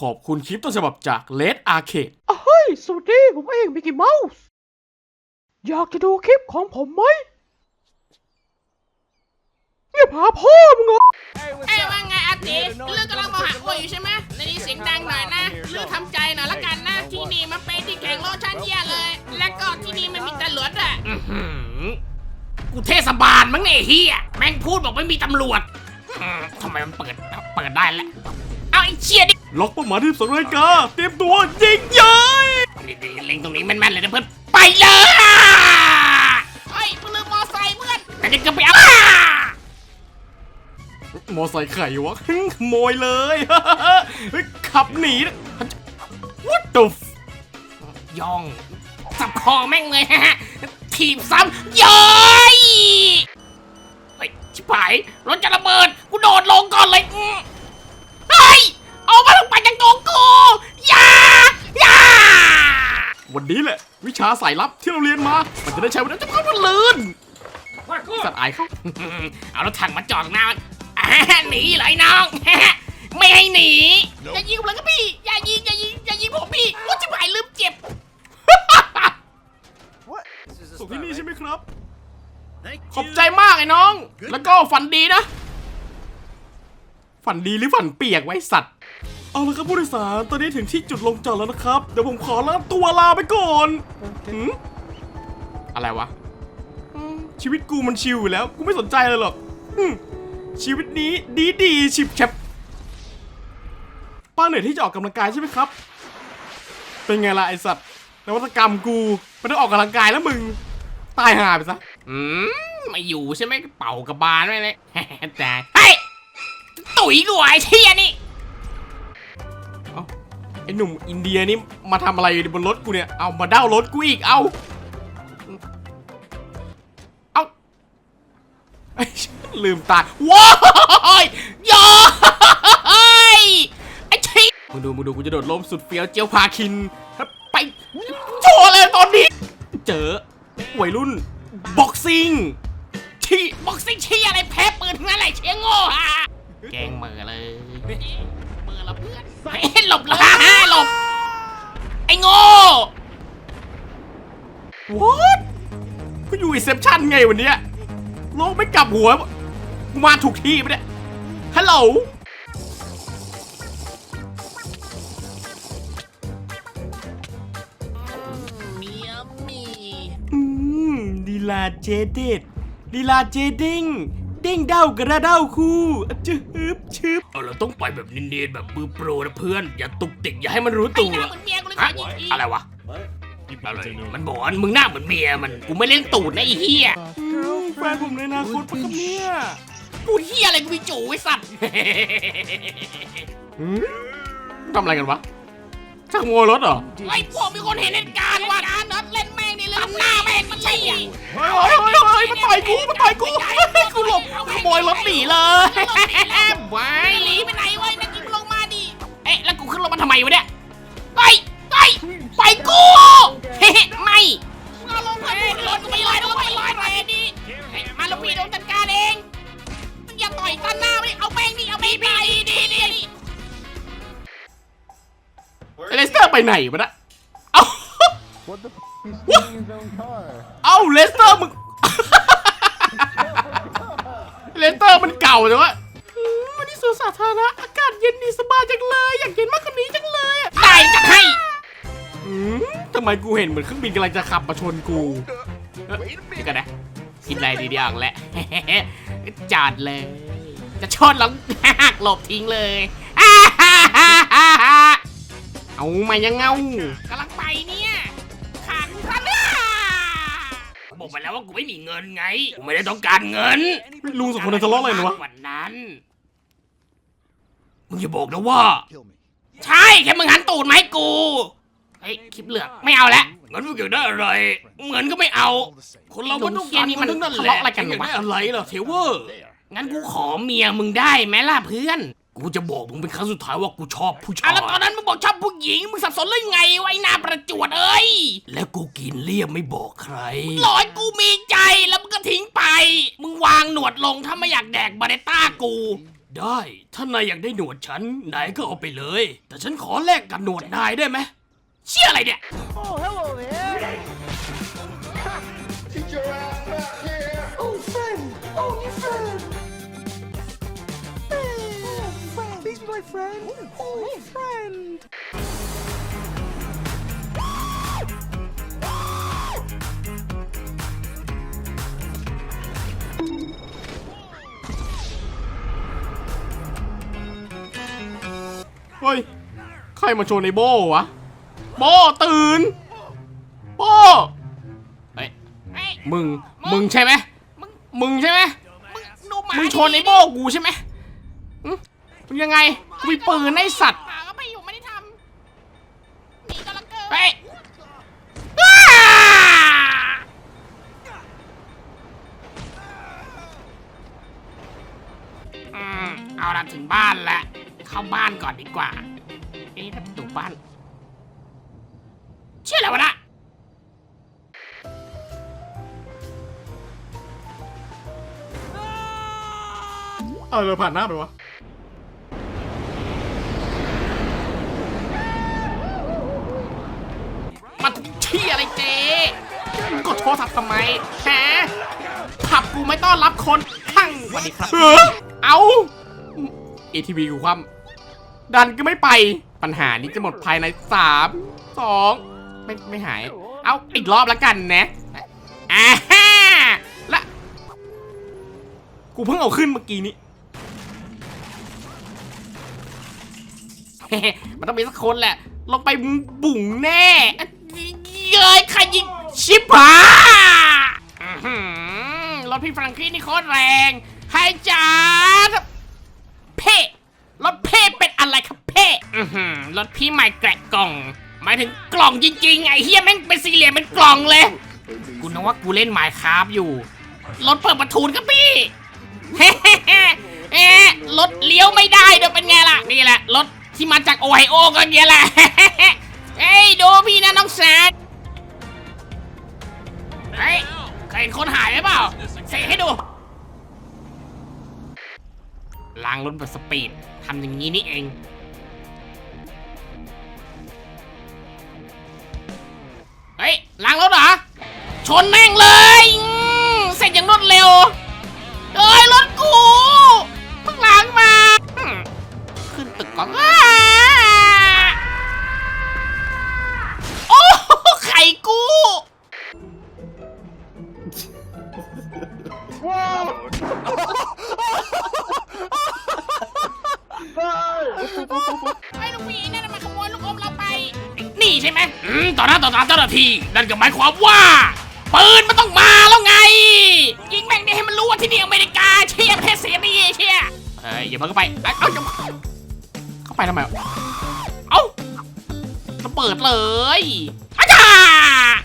ขอบคุณคลิปต้นฉบับจากเลดอาร์เคดเฮ้ยสวัสดีผมเองมิกกี้เมาส์ อยากจะดูคลิปของผมไหมเงียบหาพ่อมึงเหรอเอ้ยว่าไงอาติเรื่องกำลังมองหาอ้วยอยู่ใช่ไหมในนี้เสียงดังหน่อยนะเรื่องทำใจหน่อยละกันนะ ที่นี่มันเป็นที่แข่งโลชั่นเยี่ยเลย และก็ที่นี่มันมีตำรวจอะอื้อหือกูเทศบาลมั้งเนี่ยไอ้เฮียแม่งพูดบอกไม่มีตำรวจอืมทำไมมันเปิด เปิดได้แล้ว เอาไอ้เชียดิล็อกเป้าหมายที่สองนาฬิกาเตรียมตัวยิงเย้ยนี่ๆเล็งตรงนี้แม่นๆเลยนะเพื่อนไปเลยเฮ้ยมึงลืมมอไซค์เพื่อนแต่จะไปเอามอไซค์ไข่วะขโมยเลยเฮ้ยขับหนีนะ What the f ย่องสับคอแม่งเลยฮะถีบซ้ำย้อยเฮ้ยชิบหายรถจะระเบิดกูโดดลงก่อนเลย ไปจากตัวกูอย่าอย่าวันนี้แหละ วิชาสายลับที่เราเรียนมา มันจะได้ใช้วันนี้จะเข้ามันลื่นสัตว์อายเขาเอารถถังมาจอดหน้ามันอ่าหนีเลยน้องไม่ให้หนีอย่ายิงผมเลยครับพี่อย่ายิงอย่ายิงอย่ายิงผมพี่ว่าชิบหายลืมเจ็บส่งที่นี่ใช่ไหมครับ ขอบใจมากไอ้น้อง แล้วก็ฝันดีนะ ฝันดีหรือฝันเปียกไว้สัตว์ เอาละครับผู้โดยสารตอนนี้ถึงที่จุดลงจอดแล้วนะครับ เดี๋ยวผมขอลาตัวลาไปก่อนหืมอะไรวะอืมชีวิตกูมันชิวอยู่แล้ว กูไม่สนใจเลยหรอกอืมชีวิตนี้ดีดีๆชิบแชบป้าเหนื่อยที่จะออกกำลังกายใช่ไหมครับ เป็นไงล่ะไอสัตว์นวัตกรรมกูไม่ได้ออกกำลังกายแล้วมึง ตายห่าไปซะอืมไม่อยู่ใช่ไหมเป่ากระบาลไว้เลยแต่เฮ้ยตุ๋ยกูไอ้เชี่ยนี่เอ้า ไอหนุ่มอินเดียนี่มาทำอะไรบนรถกูเนี่ย เอามาเด้ารถกูอีก เอาเอาไอ้ลืมตาว้ายยอยไอ้ชิมึงดูมึงดูกูจะโดดล่มสุดเฟี้ยวเจียวพาคิน ไปโชว์เลยตอนนี้ เจอวัยรุ่นบ็อกซิ่งที่บอกซิเชี่ยอะไรแพ้ปืนทั้งนั้นแหละเชี่ยโง่ฮะแกล้งมือเลย ละเพื่อนเฮ้ยหลบเลยหลบ ไอ้โง่ What กูอยู่อีเซปชั่นไงวันเนี้ยโลกไม่กลับหัวกูมาถูกที่ปะเนี่ยฮัลโหลเมียมี อืมลีลาเจเด็ดลีลาเจเด้ง เด้งเด้ากระเด้าคู่อะชึบชึบเอาเราต้องไปแบบเนียนๆแบบมือโปรนะเพื่อน อย่าตุกติกอย่าให้มันรู้ตัวหน้าเหมือนเมียกูเลยฮะขอยิงทีอะไรวะอะไรมันบอกว่ามึงหน้าเหมือนเมียมันกูไม่เล่นตูดนะไอ้เหี้ยอืมแฟนผมในอนาคตปะครับเนี่ยกูเหี้ยอะไรกูมีจู่ไอ้สัตว์อืมทำอะไรกันวะชักขโมยรถเหรอไอ้พวกมีคนเห็นเหตุการณ์ว่ะการนัดเล่นแม่งนี่เลยหน้าแม่งมันใช่อะเฮ้ยเฮ้ยเฮ้ยเฮ้ยมาต่อยกูมาต่อยกูกู หนีเลยไว้หนีไปไหนวะนักกินลงมาดิ เอ๊ะ แล้วกูขึ้นรถมาทำไมวะเนี่ยไปไปไปกูเฮ้ไม่เอาลงมาดิรถกูไม่ลอยลงไปลอยไปดิเฮ้ยมาลงพี่โดนจัดการเองมึงอย่าต่อยตันหน้าไปดิเอาแม่งดิเอาแม่งไปดิดิดิไอเลสเตอร์ไปไหนวะนะเอ้า What the f he's stealing his own car? เอ้าเลสเตอร์มึง เลสเตอร์มันเก่าแต่ว่าอืมวันนี้สวนสาธารณะอากาศเย็นดีสบายจังเลย อยากเย็นมากกว่านี้จังเลยอะได้จะให้อืมทำไมกูเห็นเหมือนเครื่องบินกำลังจะขับมาชนกูเอ๊ะเดี๋ยวกันนะคิดอะไรดีๆอย่างแหละจัดเลย จะชนแล้วหักหลบทิ้งเลย เอามายังเงากำลังไปเนี่ย บอกไปแล้วว่ากูไม่มีเงินไง กูไม่ได้ต้องการเงินลุงสองคนนั้นทะเลาะอะไรนะวะกว่านั้น มึงอย่าบอกนะว่า Kill me. ใช่ แค่มึงหันตูดมาให้กู เฮ้ยคลิปเหลือกไม่เอาแล้วงั้นมึงอยากได้อะไรเงินก็ไม่เอา All the same. คนเราก็ต้องการนี่เงิมันนทั้งนั้นทะแหละเลาะอะไรกันอยากวะได้อะไรเหรอเทเวอร์ There. งั้นกูขอเมียมึงได้ไหมล่ะเพื่อน กูจะบอกมึงเป็นครั้งสุดท้ายว่ากูชอบผู้ชายแล้วตอนนั้นมึงบอกชอบผู้หญิง มึงสับสนเรื่องไงวะไอ้หน้าประจวดเอ้ยแล้วกูกินเลี่ยมไม่บอกใครร้อยกูมีใจแล้วมึงก็ทิ้งไป มึงวางหนวดลงถ้าไม่อยากแดกบาเนต้ากู ได้ ถ้านายอยากได้หนวดฉัน นายก็เอาไปเลย แต่ฉันขอแลกกับหนวดนายได้ไหม เชื่ออะไรเนี่ย Oh, hello there. Get my friend! Oh, friend! เฮ้ย ใครมาโชว์ในโบวะ โบตื่น โบเฮ้ยเฮ้ยมึง มึงใช่ไหมมึงมึงใช่ไหมมึงดูหมามึงชนในโบกูใช่ไหมหึ มึงยังไงกูมีปืนไอ้สัตว์หมาก็ไม่อยู่ไม่ได้ทำหนีก็แล้วเกินเฮ้ยอ้าอืมเอาละถึงบ้านแล้วเข้าบ้านก่อนดีกว่าเอ๊ะถ้าประตูบ้าน เชื่ออะไรวะนะเออผ่านหน้าไปวะ รศัพท์ทำไมฮะผับกูไม่ต้อนรับคนข้างสวัสดีครับเอาเอทีวีกูคว่ำดันก็ไม่ไปปัญหานี้จะหมดภายในสามสองไม่ไม่หาย เอาอีกรอบแล้วกันนะอ่าฮ่าและกูเพิ่งเอาขึ้นเมื่อกี้นี้มันต้องมีสักคนแหละลงไปบุ๋งแน่เย้ยใครยิง ชิบหายอื้อหือรถพี่ฟรังกี้นี่โคตรแรงให้จัดเพ่รถเพ่เป็นอะไรครับเพ่อื้อหือรถพี่ใหม่แกะกล่องหมายถึงกล่องจริงๆไอ้เฮียแม่งเป็นสี่เหลี่ยมเป็นกล่องเลยกูนึกว่ากูเล่นไมค์คราฟอยู่รถเปิดประทุนครับพี่ เฮ้เอ๊ะรถเลี้ยวไม่ได้เดี๋ยวเป็นไงล่ะนี่แหละรถที่มาจากโอไฮโอก็เงี้ยแหละ เฮ้ยดูพี่นะน้องแซด เห็นคนหายไหมเปล่าเสกให้ดูล้างรถแบบสปีดทำอย่างนี้นี่เอง เฮ้ยล้างรถเหรอ ชนแม่งเลยเสร็จอย่างรวดเร็วเอ้ยรถกูเพิ่งล้างมา ขึ้นตึกก่อน ไอ้ลูกพี่นั่นนะมันขโมยลูกอมเราไป นี่ใช่ไหมอืมต่อหน้าต่อตาเจ้าหน้าที่นั่นก็หมายความว่าปืนมันต้องมาแล้วไง ยิงแม่งได้ให้มันรู้ว่าที่นี่อเมริกาเชียประเทศเสียดีเชียเฮ้ยอย่าเพิ่งเข้าไปเอ้ยเอ้าเข้าไปทำไมวะเอ้าระเบิดเลยอาจารย์